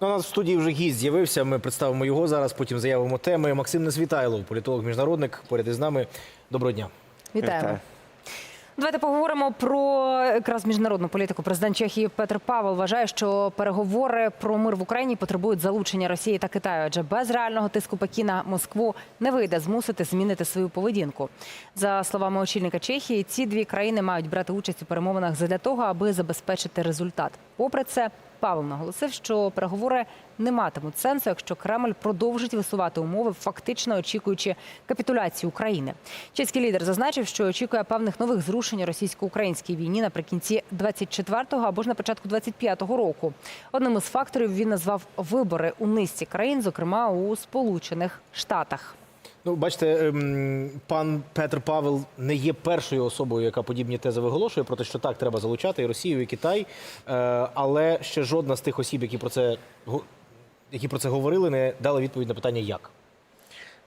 Ну, у нас в студії вже гість з'явився. Ми представимо його зараз, потім заявимо теми. Максим Несвітайлов, політолог-міжнародник, поряд із нами. Доброго дня. Вітаємо. Вітаю. Давайте поговоримо про якраз міжнародну політику. Президент Чехії Петр Павел вважає, що переговори про мир в Україні потребують залучення Росії та Китаю, адже без реального тиску Пекіна Москву не вийде змусити змінити свою поведінку. За словами очільника Чехії, ці дві країни мають брати участь у перемовинах задля того, аби забезпечити результат. Попри це, Павел наголосив, що переговори не матимуть сенсу, якщо Кремль продовжить висувати умови, фактично очікуючи капітуляції України. Чеський лідер зазначив, що очікує певних нових зрушень російсько-українській війні наприкінці 24-го або ж на початку 25-го року. Одним із факторів він назвав вибори у низці країн, зокрема у Сполучених Штатах. Ну, бачите, ем, пан Петр Павел не є першою особою, яка подібні тези виголошує про те, що так треба залучати і Росію, і Китай. Е, Але ще жодна з тих осіб, які про це які про це говорили, не дала відповідь на питання як.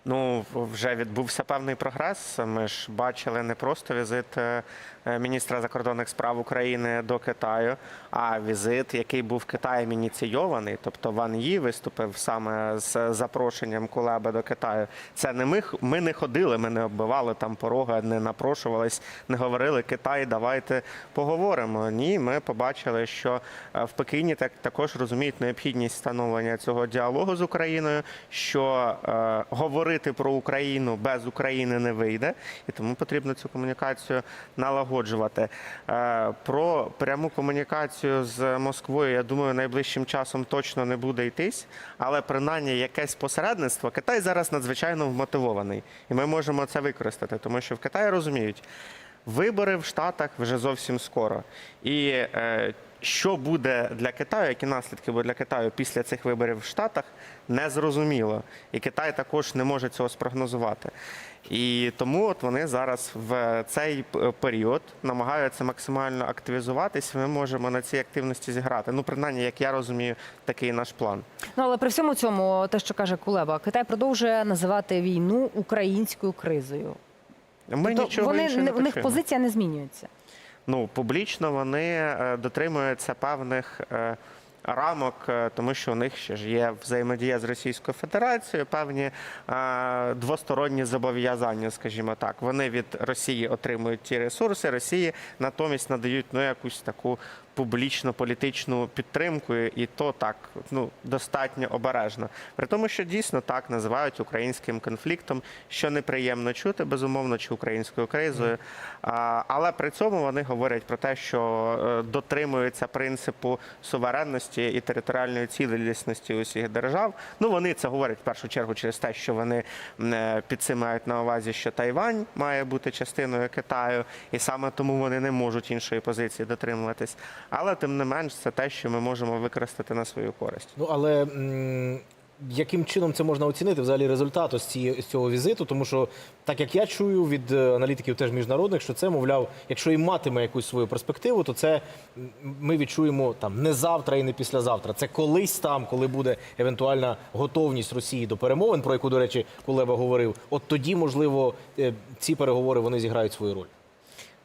Ну, вже відбувся певний прогрес. Ми ж бачили не просто візит е, е, міністра закордонних справ України до Китаю, а візит, який був Китаєм ініційований. Тобто Ван Ї виступив саме з запрошенням Кулеби до Китаю. Це не ми, ми не ходили, ми не оббивали там пороги, не напрошувались, не говорили Китай, давайте поговоримо. Ні, ми побачили, що е, в Пекіні так також розуміють необхідність встановлення цього діалогу з Україною, що е, говорити про Україну без України не вийде, і тому потрібно цю комунікацію налагоджувати. Е, про пряму комунікацію з Москвою, я думаю, найближчим часом точно не буде йтись, але принаймні якесь посередництво Китай зараз надзвичайно вмотивований, і ми можемо це використати, тому що в Китаї розуміють. Вибори в Штатах вже зовсім скоро. І е, що буде для Китаю, які наслідки будуть для Китаю після цих виборів в Штатах, незрозуміло. І Китай також не може цього спрогнозувати. І тому от вони зараз в цей період намагаються максимально активізуватись. Ми можемо на цій активності зіграти. Ну, принаймні, як я розумію, такий наш план. Ну але при всьому цьому, те, що каже Кулеба, Китай продовжує називати війну українською кризою. Ми Тобто нічого вони не- не у них позиція не змінюється. Ну, публічно вони е, дотримуються певних е, рамок, е, тому що у них ще ж є взаємодія з Російською Федерацією, певні двосторонні зобов'язання, скажімо так. Вони від Росії отримують ті ресурси, Росії натомість надають ну, якусь таку публічно політичну підтримку, і то так ну достатньо обережно. При тому, що дійсно так називають українським конфліктом, що неприємно чути, безумовно, чи українською кризою. А, але при цьому вони говорять про те, що е, дотримуються принципу суверенності і територіальної цілісності усіх держав. Ну вони це говорять в першу чергу через те, що вони е, під цим мають на увазі, що Тайвань має бути частиною Китаю, і саме тому вони не можуть іншої позиції дотримуватись. Але тим не менш, це те, що ми можемо використати на свою користь. Ну але яким чином це можна оцінити взагалі результат ось цієї- цього візиту? Тому що, так як я чую від е, аналітиків теж міжнародних, що це, мовляв, якщо і матиме якусь свою перспективу, то це ми відчуємо там не завтра і не післязавтра. Це колись там, коли буде евентуальна готовність Росії до перемовин, про яку, до речі, Кулеба говорив. От тоді, можливо, е, ці переговори вони зіграють свою роль.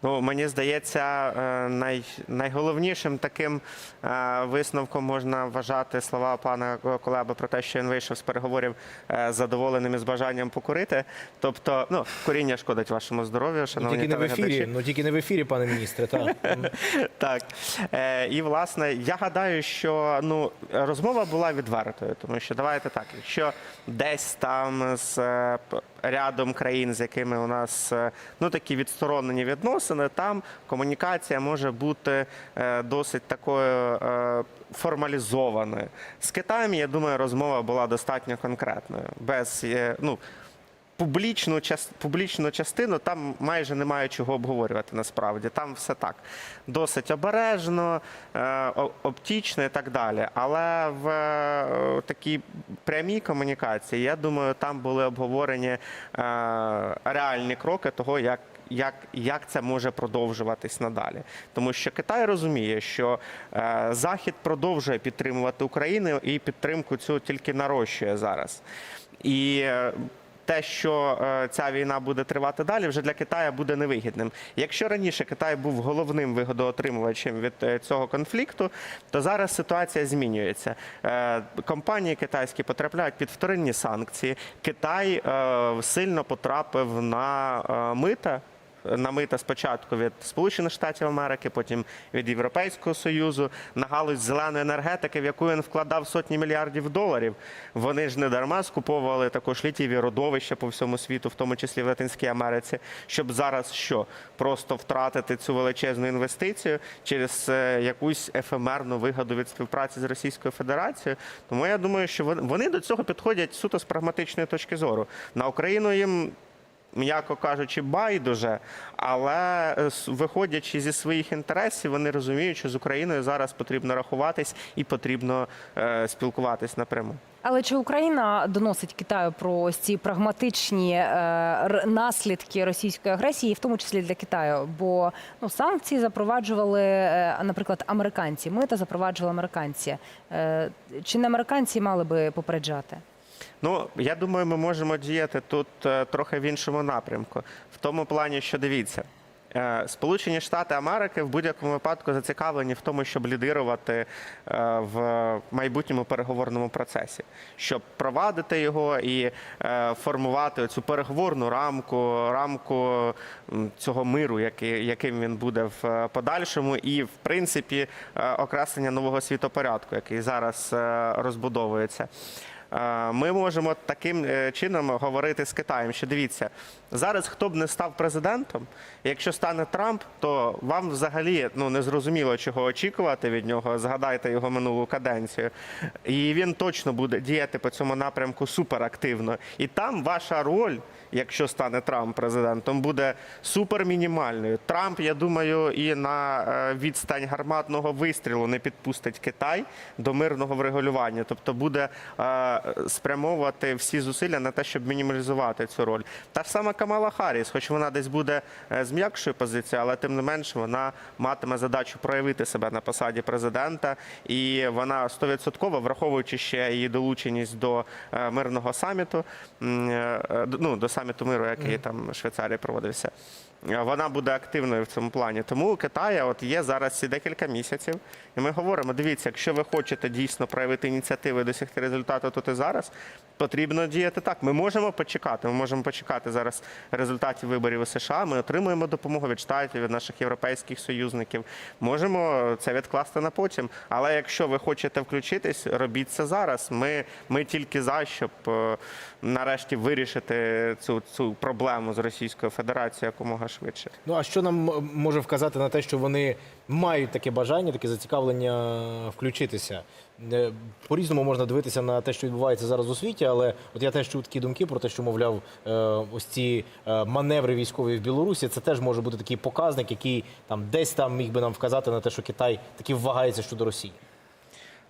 Ну, мені здається, е, най, найголовнішим таким е, висновком можна вважати слова пана Колеби про те, що він вийшов з переговорів е, задоволеним і з бажанням покурити. Тобто, ну, куріння шкодить вашому здоров'ю, Ну, шановні тільки не в ефірі, ну тільки не в ефірі, пане міністре. Так. Так. І власне, я гадаю, що ну розмова була відвертою, тому що давайте так, якщо десь там з рядом країн, з якими у нас е, ну такі відсторонені відносини, там комунікація може бути е, досить такою е, формалізованою. З Китаєм, я думаю, розмова була достатньо конкретною, без ну. Публічну, публічну частину там майже немає чого обговорювати насправді. Там все так досить обережно, е, оптічно і так далі. Але в е, такій прямій комунікації, я думаю, там були обговорені е, реальні кроки того, як. Як, як це може продовжуватись надалі? Тому що Китай розуміє, що е, Захід продовжує підтримувати Україну і підтримку цю тільки нарощує зараз. І те, що е, ця війна буде тривати далі, вже для Китаю буде невигідним. Якщо раніше Китай був головним вигодоотримувачем від е, цього конфлікту, то зараз ситуація змінюється. Е, Компанії китайські потрапляють під вторинні санкції. Китай сильно потрапив на мита. На мита спочатку від Сполучених Штатів Америки, потім від Європейського Союзу, на галузь зеленої енергетики, в яку він вкладав сотні мільярдів доларів. Вони ж не дарма скуповували також літієві родовища по всьому світу, в тому числі в Латинській Америці, щоб зараз що просто втратити цю величезну інвестицію через е, якусь ефемерну вигоду від співпраці з Російською Федерацією. Тому я думаю, що вони до цього підходять суто з прагматичної точки зору. На Україну їм м'яко кажучи, байдуже, але е, виходячи зі своїх інтересів, вони розуміють, що з Україною зараз потрібно рахуватись і потрібно е, спілкуватись напряму. Але чи Україна доносить Китаю про ось ці прагматичні е, наслідки російської агресії, в тому числі для Китаю? Бо ну санкції запроваджували, е, наприклад, американці. Мита запроваджували американці. Е, чи не американці мали би попереджати? Ну, я думаю, ми можемо діяти тут е, трохи в іншому напрямку. В тому плані, що дивіться. е, Сполучені Штати Америки в будь-якому випадку зацікавлені в тому, щоб лідирувати е, в майбутньому переговорному процесі, щоб провадити його і формувати цю переговорну рамку, рамку цього миру, яким він буде в подальшому, і в принципі окреслення нового світопорядку, який зараз розбудовується. Ми можемо таким е, чином говорити з Китаєм, що дивіться, зараз хто б не став президентом, якщо стане Трамп, то вам взагалі ну не зрозуміло, чого очікувати від нього. Згадайте його минулу каденцію, і він точно буде діяти по цьому напрямку суперактивно. І там ваша роль, якщо стане Трамп президентом, буде супермінімальною. Трамп, я думаю, і на е, відстань гарматного вистрілу не підпустить Китай до мирного врегулювання, тобто буде е, спрямовувати всі зусилля на те, щоб мінімалізувати цю роль. Та ж сама Камала Харріс, хоч вона десь буде е, з м'якшою позицією, але тим не менш вона матиме задачу проявити себе на посаді президента, і вона стовідсотково, враховуючи ще її долученість до мирного саміту, ну до саміту миру, який там Швейцарія Швейцарії проводився. Вона буде активною в цьому плані. Тому у Китаю от є зараз ці декілька місяців, і ми говоримо: дивіться, якщо ви хочете дійсно проявити ініціативу і досягти результату тут і зараз, потрібно діяти так. Ми можемо почекати. Ми можемо почекати зараз результатів виборів у США. Ми отримуємо допомогу від штатів, від наших європейських союзників. Можемо це відкласти на потім. Але якщо ви хочете включитись, робіть це зараз. Ми, ми тільки за, щоб е, нарешті вирішити цю, цю проблему з Російською Федерацією якомога швидше. Ну а що нам може вказати на те, що вони мають таке бажання, таке зацікавлення включитися? Е, По-різному можна дивитися на те, що відбувається зараз у світі, але от я теж чув такі думки про те, що мовляв, е, ось ці е, маневри військові в Білорусі, це теж може бути такий показник, який там десь там міг би нам вказати на те, що Китай таки вагається щодо Росії.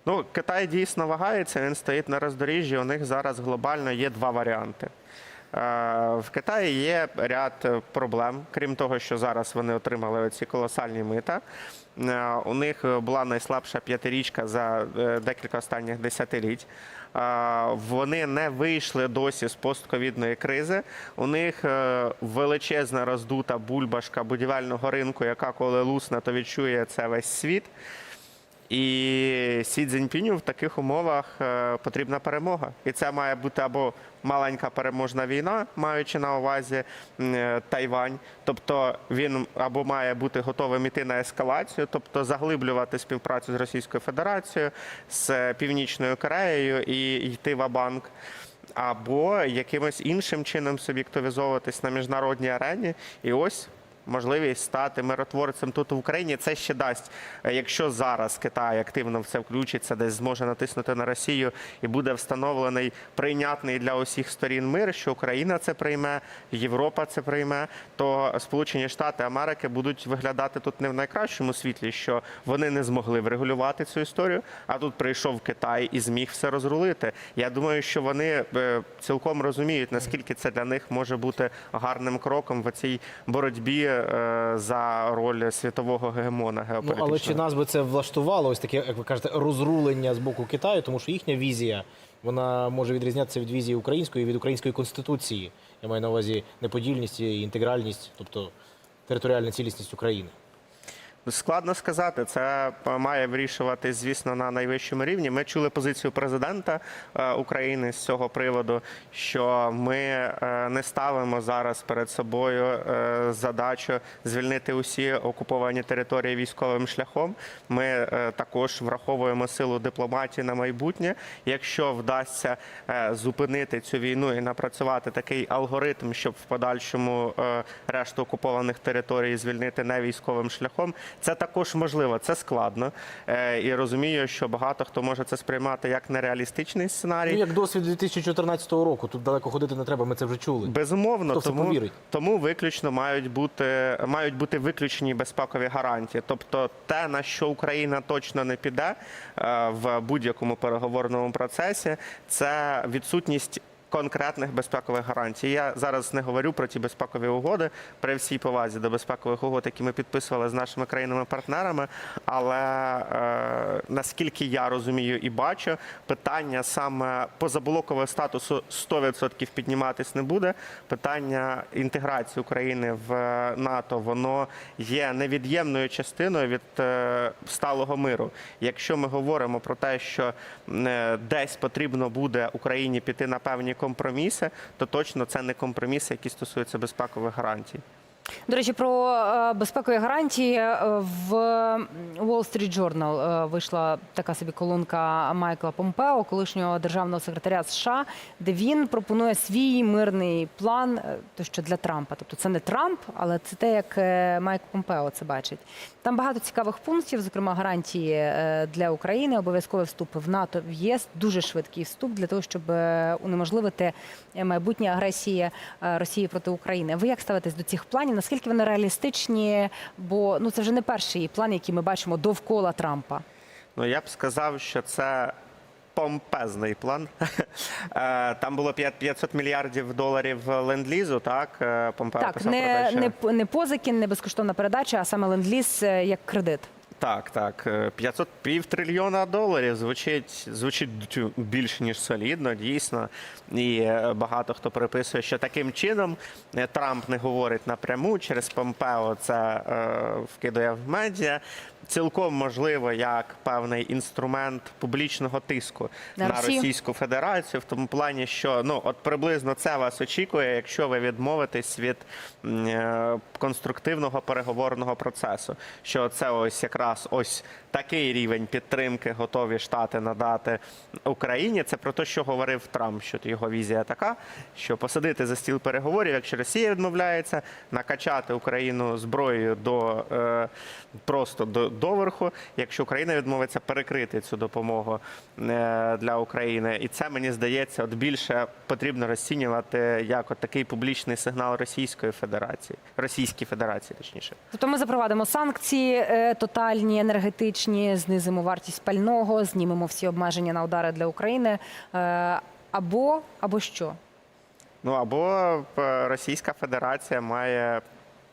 Ну, Китай дійсно вагається, він стоїть на роздоріжжі. У них зараз глобально є два варіанти. Е, В Китаї є ряд проблем, крім того, що зараз вони отримали ці колосальні мита. Е, У них була найслабша п'ятирічка за е, декілька останніх десятиліть. Вони не вийшли досі з постковідної кризи. У них величезна роздута бульбашка будівельного ринку, яка коли лусне, то відчує це весь світ. І Сі Цзіньпіню в таких умовах е, потрібна перемога. І це має бути або маленька переможна війна, маючи на увазі е, Тайвань. Тобто він або має бути готовим іти на ескалацію, тобто заглиблювати співпрацю з Російською Федерацією, з Північною Кореєю і йти в банк або якимось іншим чином суб'єктивізовуватись на міжнародній арені. І ось можливість стати миротворцем тут в Україні. Це ще дасть, е, якщо зараз Китай активно в це включиться, десь зможе натиснути на Росію і буде встановлений прийнятний для усіх сторін мир, що Україна це прийме, Європа це прийме, то Сполучені Штати Америки будуть виглядати тут не в найкращому світлі, що вони не змогли врегулювати цю історію. А тут прийшов Китай і зміг все розрулити. Я думаю, що вони е, цілком розуміють, наскільки це для них може бути гарним кроком в цій боротьбі за роль світового гегемона Ну, геополітичного. але чи нас би це влаштувало, ось таке, як ви кажете, розрулення з боку Китаю, тому що їхня візія вона може відрізнятися від візії української, від української конституції. Я маю на увазі неподільність і інтегральність, тобто територіальна цілісність України. Складно сказати, це має вирішувати, звісно, на найвищому рівні. Ми чули позицію президента е, України з цього приводу, що ми е, не ставимо зараз перед собою е, задачу звільнити усі окуповані території військовим шляхом. Ми е, також враховуємо силу дипломатії на майбутнє. Якщо вдасться е, зупинити цю війну і напрацювати такий алгоритм, щоб в подальшому е, решту окупованих територій звільнити не військовим шляхом, це також можливо. Це складно Е, і розумію, що багато хто може це сприймати як нереалістичний Ну, сценарій. як досвід 2014 року, тут далеко ходити не треба, ми це вже чули. Безумовно, Хто тому, повірить? тому виключно мають бути мають бути виключені безпекові гарантії. Тобто, те на що Україна точно не піде е, в будь-якому переговорному процесі, це відсутність. Конкретних безпекових гарантій. Я зараз не говорю про ті безпекові угоди при всій повазі до безпекових угод, які ми підписували з нашими країнами-партнерами. Але е, наскільки я розумію і бачу, питання саме позаблокового статусу 100% підніматись не буде. Питання інтеграції України в НАТО воно є невід'ємною частиною від е, сталого миру. Якщо ми говоримо про те, що е, десь потрібно буде Україні піти на певні компроміси, то точно це не компроміси, які стосуються безпекових гарантій. До речі, про е, безпекові гарантії е, в Wall Street Journal е, вийшла така собі колонка Майкла Помпео, колишнього державного секретаря США, де він пропонує свій мирний план, то що для Трампа. Тобто це не Трамп, але це те, як Майк Помпео це бачить. Там багато цікавих пунктів, зокрема гарантії для України, обов'язковий вступ в НАТО, в ЄС, дуже швидкий вступ для того, щоб унеможливити майбутні агресії Росії проти України. Ви як ставитесь до цих планів? Наскільки вони реалістичні? Бо ну це вже не перший план, який ми бачимо довкола Трампа. Ну я б сказав, що це. Помпезний план. Е, Там було 5 500 мільярдів доларів ленд-лізу, так? Е, Помпео Так, писав не, про те, що- не, не позики, не безкоштовна передача, а саме ленд-ліз е, як кредит. Так, так. Е, 500 пів трильйона доларів звучить, звучить більш ніж солідно, дійсно. І е, багато хто приписує, що таким чином е, Трамп не говорить напряму через Помпео. Це е, вкидає в медіа. Цілком можливо, як певний інструмент публічного тиску На на, Російську Федерацію, в тому плані, що ну от приблизно це вас очікує, якщо ви відмовитесь від е, конструктивного переговорного процесу. Що це ось якраз ось такий рівень підтримки готові штати надати Україні. Це про те, що говорив Трамп, що його візія така, що посадити за стіл переговорів, якщо Росія відмовляється, накачати Україну зброєю до е, просто до доверху. Якщо Україна відмовиться, перекрити цю допомогу е, для України. І це мені здається, от більше потрібно розцінювати як от такий публічний сигнал Російської Федерації, Російській Федерації, точніше. Тобто ми запровадимо санкції е, тотальні, енергетичні, знизимо вартість пального, знімемо всі обмеження на удари для України. Е, або, або що? Ну або Російська Федерація має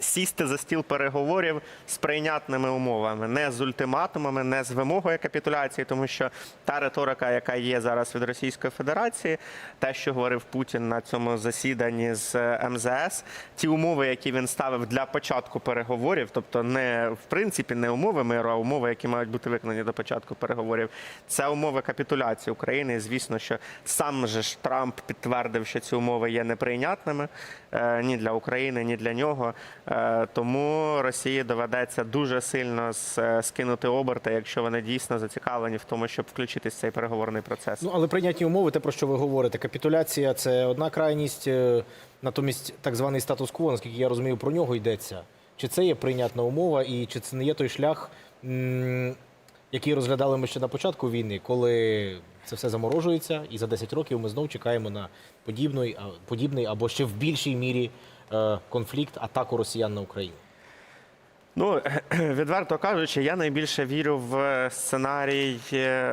сісти за стіл переговорів з прийнятними умовами, не з ультиматумами, не з вимогою капітуляції, тому що та риторика, яка є зараз від Російської Федерації, те, що говорив Путін на цьому засіданні з е, МЗС, ті умови, які він ставив для початку переговорів, тобто не в принципі не умови миру, а умови, які мають бути виконані до початку переговорів, це умови капітуляції України. Звісно, що сам же ж Трамп підтвердив, що ці умови є неприйнятними е, ні для України, ні для нього. Е, Тому Росії доведеться дуже сильно е, скинути оберти, якщо вони дійсно зацікавлені в тому, щоб включитись в цей переговорний процес. Ну, але прийнятні умови, те, про що ви говорите. Капітуляція це одна крайність, е, натомість так званий статус-кво, наскільки я розумію, про нього йдеться. Чи це є прийнятна умова, і чи це не є той шлях, який розглядали ми ще на початку війни, коли це все заморожується, і за 10 років ми знову чекаємо на подібний, подібний або ще в більшій мірі конфлікт, атаку росіян на Україну? Ну, відверто кажучи, я найбільше вірю в сценарій е,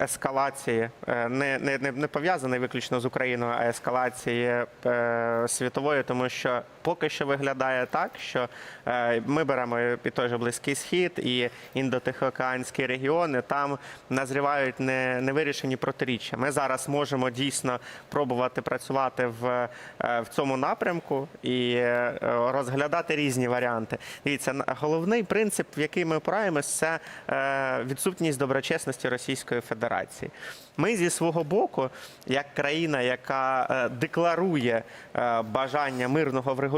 ескалації, е, не, не, не, пов'язаний виключно з Україною, а ескалації е, світової, тому що поки що виглядає так, що е, ми беремо і той же Близький Схід і індотихоокеанські регіони. Там назрівають не, невирішені протиріччя. Ми зараз можемо дійсно пробувати працювати в, е, в цьому напрямку і е, розглядати різні варіанти. Дивіться, головний принцип, в який ми опираємось, це відсутність доброчесності Російської Федерації. Ми зі свого боку, як країна, яка декларує бажання мирного врегулювання,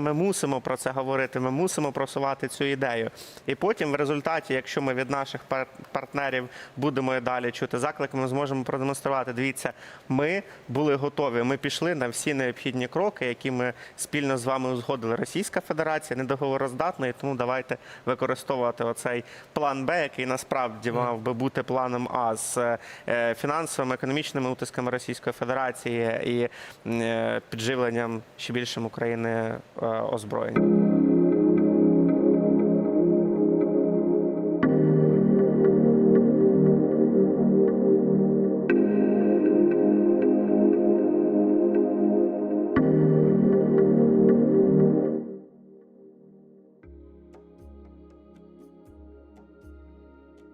ми мусимо про це говорити. Ми мусимо просувати цю ідею. І потім, в результаті, якщо ми від наших пар- партнерів будемо і далі чути заклик, ми зможемо продемонструвати. Дивіться, ми були готові. Ми пішли на всі необхідні кроки, які ми спільно з вами узгодили. Російська Федерація недоговороздатна, і тому давайте використовувати оцей план Б, який насправді мав би бути планом А з е, фінансовими економічними утисками Російської Федерації і е, підживленням ще більшим України е, озброєнь.